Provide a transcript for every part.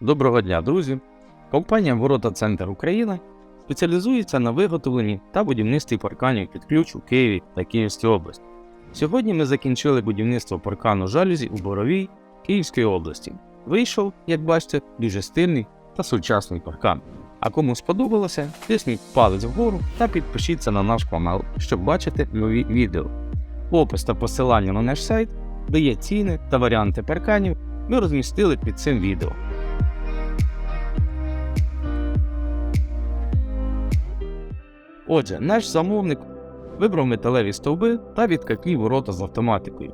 Доброго дня, друзі! Компанія Ворота Центр Україна спеціалізується на виготовленні та будівництві парканів під ключ у Києві та Київській області. Сьогодні ми закінчили будівництво паркану жалюзі у Боровій Київської області. Вийшов, як бачите, дуже стильний та сучасний паркан. А кому сподобалося, тисніть палець вгору та підпишіться на наш канал, щоб бачити нові відео. Опис та посилання на наш сайт, де є ціни та варіанти парканів, ми розмістили під цим відео. Отже, наш замовник вибрав металеві стовби та відкатні ворота з автоматикою.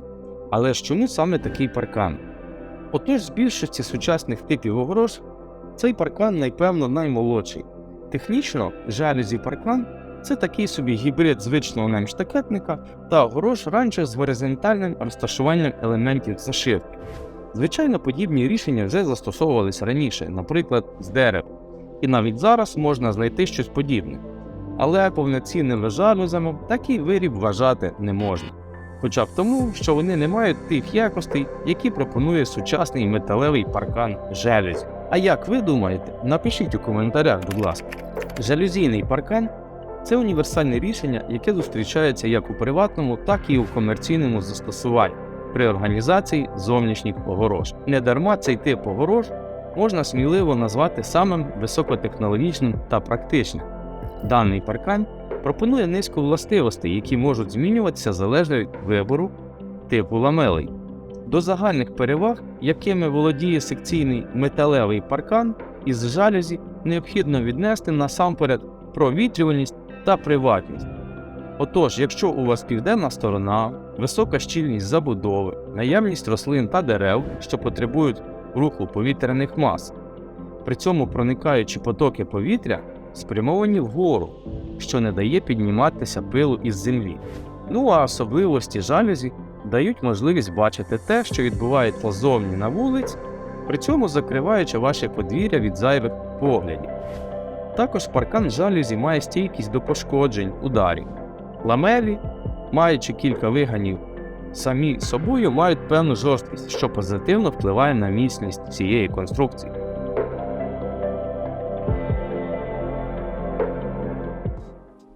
Але ж чому саме такий паркан? Отож, з більшості сучасних типів огорож цей паркан, найпевно, наймолодший. Технічно, жалюзі паркан це такий собі гібрид звичного нам штакетника та огорож раніше з горизонтальним розташуванням елементів зашивки. Звичайно, подібні рішення вже застосовувалися раніше, наприклад, з дерева, і навіть зараз можна знайти щось подібне. Але повноцінними жалюзами такий виріб вважати не можна. Хоча б тому, що вони не мають тих якостей, які пропонує сучасний металевий паркан жалюзі. А як ви думаєте, напишіть у коментарях, будь ласка. Жалюзійний паркан це універсальне рішення, яке зустрічається як у приватному, так і у комерційному застосуванні при організації зовнішніх огорож. Недарма цей тип огорож можна сміливо назвати самим високотехнологічним та практичним. Даний паркан пропонує низку властивостей, які можуть змінюватися залежно від вибору типу ламелей. До загальних переваг, якими володіє секційний металевий паркан із жалюзі, необхідно віднести насамперед провітрюваність та приватність. Отож, якщо у вас південна сторона, висока щільність забудови, наявність рослин та дерев, що потребують руху повітряних мас, при цьому проникаючі потоки повітря спрямовані вгору, що не дає підніматися пилу із землі. Ну а особливості жалюзі дають можливість бачити те, що відбувається зовні на вулиць, при цьому закриваючи ваше подвір'я від зайвих поглядів. Також паркан жалюзі має стійкість до пошкоджень, ударів. Ламелі, маючи кілька виганів, самі собою мають певну жорсткість, що позитивно впливає на міцність цієї конструкції.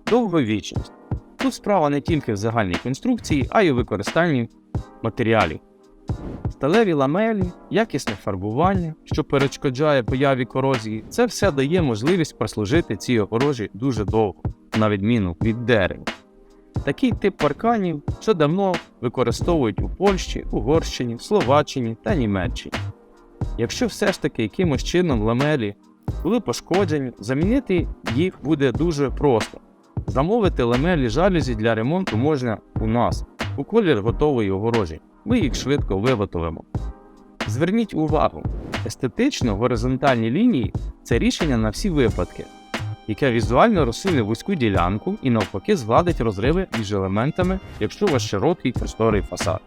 Довговічність. Тут справа не тільки в загальній конструкції, а й у використанні матеріалів. Сталеві ламелі, якісне фарбування, що перешкоджає появі корозії, це все дає можливість прослужити цій огорожі дуже довго, на відміну від дерева. Такий тип парканів вже давно використовують у Польщі, Угорщині, Словаччині та Німеччині. Якщо все ж таки якимось чином ламелі були пошкоджені, замінити їх буде дуже просто. Замовити ламелі жалюзі для ремонту можна у нас у колір готової огорожі. Ми їх швидко виготовимо. Зверніть увагу, естетично горизонтальні лінії це рішення на всі випадки, яке візуально розсуне вузьку ділянку і навпаки згладить розриви між елементами, якщо у вас широкий просторий фасад.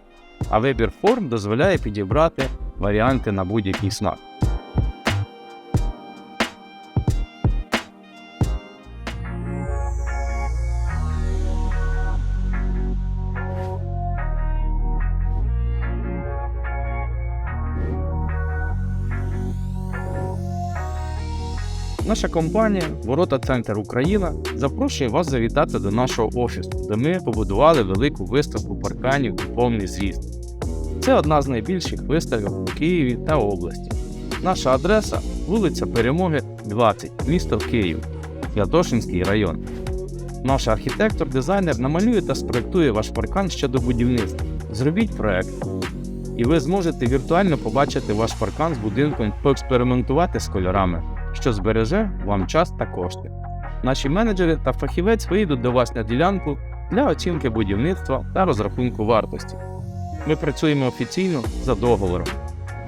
А вибір форм дозволяє підібрати варіанти на будь-який смак. Наша компанія Ворота Центр Україна запрошує вас завітати до нашого офісу, де ми побудували велику виставку парканів у повний зріст. Це одна з найбільших виставок у Києві та області. Наша адреса вулиця Перемоги, 20, місто Київ, Святошинський район. Наш архітектор-дизайнер намалює та спроектує ваш паркан ще до будівництва. Зробіть проект, і ви зможете віртуально побачити ваш паркан з будинком, поекспериментувати з кольорами, що збереже вам час та кошти. Наші менеджери та фахівець вийдуть до вас на ділянку для оцінки будівництва та розрахунку вартості. Ми працюємо офіційно за договором.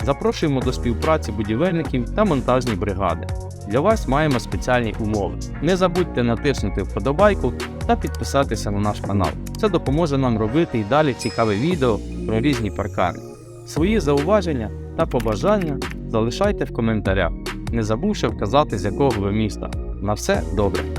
Запрошуємо до співпраці будівельників та монтажні бригади. Для вас маємо спеціальні умови. Не забудьте натиснути вподобайку та підписатися на наш канал. Це допоможе нам робити і далі цікаві відео про різні паркани. Свої зауваження та побажання залишайте в коментарях, не забувши вказати, з якого ви міста. На все добре!